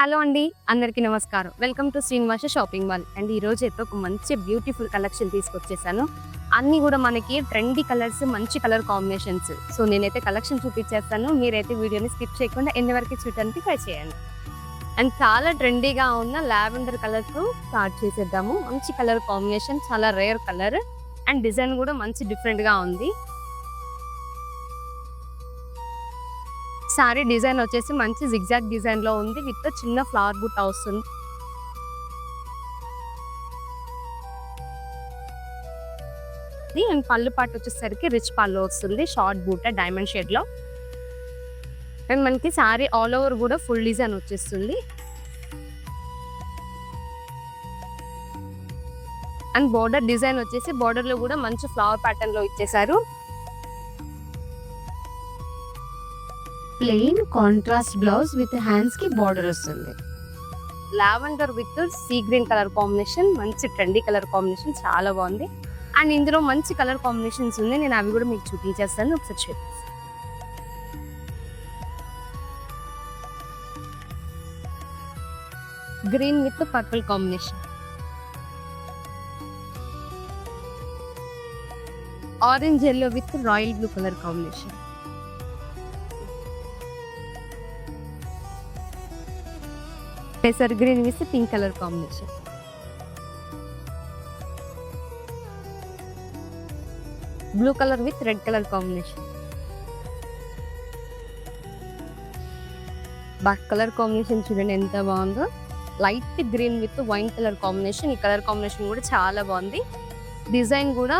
Hello అండి అందరికీ నమస్కారం. Welcome to Srinivasa shopping mall. And ఈ రోజు అయితే ఒక మంచి బ్యూటిఫుల్ కలెక్షన్ తీసుకొచ్చేసాను. అన్ని కూడా మనకి ట్రెండీ కలర్స్ మంచి కలర్ కాంబినేషన్స్ సో నేనైతే కలెక్షన్ చూపించేస్తాను. మీరైతే వీడియోని స్కిప్ చేయకుండా ఎన్ని వరకు చూడడానికి ట్రై చేయండి. అండ్ చాలా ట్రెండీగా ఉన్న లావెండర్ కలర్తో స్టార్ట్ చేసేద్దాము. మంచి కలర్ కాంబినేషన్ చాలా రేర్ కలర్ అండ్ డిజైన్ కూడా మంచి డిఫరెంట్గా ఉంది. సారీ డిజైన్ వచ్చేసి మంచి జిగ్జాగ్ డిజైన్లో ఉంది విత్ చిన్న ఫ్లవర్ బుట్ట వస్తుంది అండ్ పళ్ళు పాటు వచ్చేసరికి రిచ్ పళ్ళు వస్తుంది షార్ట్ బూట డైమండ్ షేడ్లో అండ్ మనకి సారీ ఆల్ ఓవర్ కూడా ఫుల్ డిజైన్ వచ్చేస్తుంది. అండ్ బోర్డర్ డిజైన్ వచ్చేసి border లో కూడా మంచి ఫ్లవర్ ప్యాటర్న్లో ఇచ్చేసారు. ప్లెయిన్ కాంట్రాస్ట్ బ్లౌజ్ విత్ హ్యాండ్స్కి బార్డర్ వస్తుంది. Lavender with sea green colour combination మంచి ట్రెండీ కలర్ కాంబినేషన్ చాలా బాగుంది. అండ్ ఇందులో మంచి కలర్ కాంబినేషన్స్ ఉంది నేను అవి కూడా మీకు చూపించేస్తాను. ఒకసారి చూడండి. Green with purple combination. Orange yellow with royal blue colour combination. పెసర్ green with pink colour combination blue colour with red colour combination black colour combination చూడండి ఎంత బాగుందో. Light green with wine colour combination ఈ colour combination కూడా చాలా బాగుంది. Design కూడా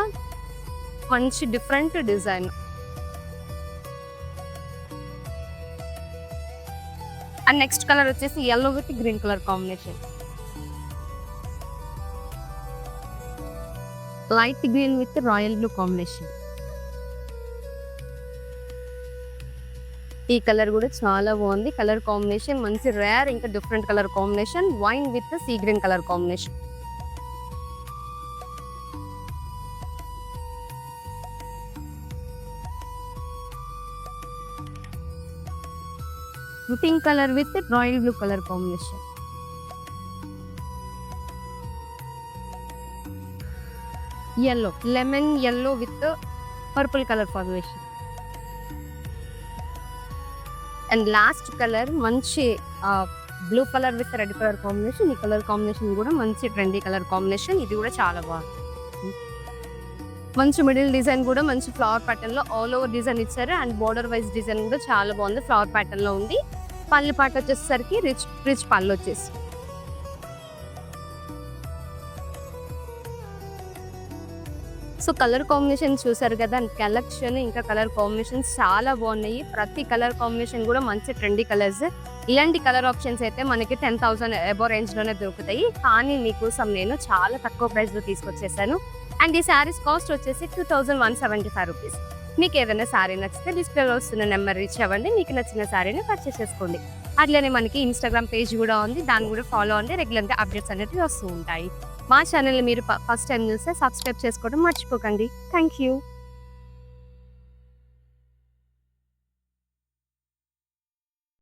మంచి different design and next colour వచ్చేసి yellow with green colour combination. Light green with royal blue combination ఈ కలర్ కూడా చాలా బాగుంది. కలర్ కాంబినేషన్ మంచి రేర్ ఇంకా different colour combination. Wine with sea green colour combination. Pink colour with royal blue colour combination. Yellow lemon yellow with purple colour combination and last colour మంచి blue colour with red colour combination ఈ colour combination కూడా మంచి trendy colour combination ఇది కూడా చాలా బాగుంది. మంచి middle design కూడా మంచి ఫ్లవర్ ప్యాటర్న్లో ఆల్ ఓవర్ డిజైన్ ఇచ్చారు. అండ్ బోర్డర్ వైజ్ డిజైన్ కూడా చాలా బాగుంది. ఫ్లవర్ ప్యాటర్న్లో ఉంది. పళ్ళు పాట వచ్చేసరికి రిచ్ రిచ్ పళ్ళు వచ్చేసి. సో కలర్ కాంబినేషన్ చూసారు కదా కలెక్షన్ ఇంకా కలర్ కాంబినేషన్ చాలా బాగున్నాయి. ప్రతి కలర్ కాంబినేషన్ కూడా మంచి ట్రెండీ కలర్స్. ఇలాంటి కలర్ ఆప్షన్స్ అయితే మనకి టెన్ థౌసండ్ ఎబో రేంజ్లోనే దొరుకుతాయి. కానీ మీకోసం నేను చాలా తక్కువ ప్రైస్లో తీసుకొచ్చేసాను. అండ్ ఈ శారీస్ కాస్ట్ వచ్చేసి two thousand one seventy five rupees. మీకు ఏదైనా శారీ నచ్చితే డిస్ప్లేలో వస్తున్న నెంబర్ రీచ్ అవ్వండి. మీకు నచ్చిన శారీని పర్చేస్ చేసుకోండి. అట్లనే మనకి ఇన్స్టాగ్రామ్ పేజ్ కూడా ఉంది. దాన్ని కూడా ఫాలో అండి రెగ్యులర్గా అప్డేట్స్ అనేవి వస్తూ ఉంటాయి. మా ఛానల్ని మీరు ఫస్ట్ టైం చూస్తే సబ్స్క్రైబ్ చేసుకోవడం మర్చిపోకండి. Thank you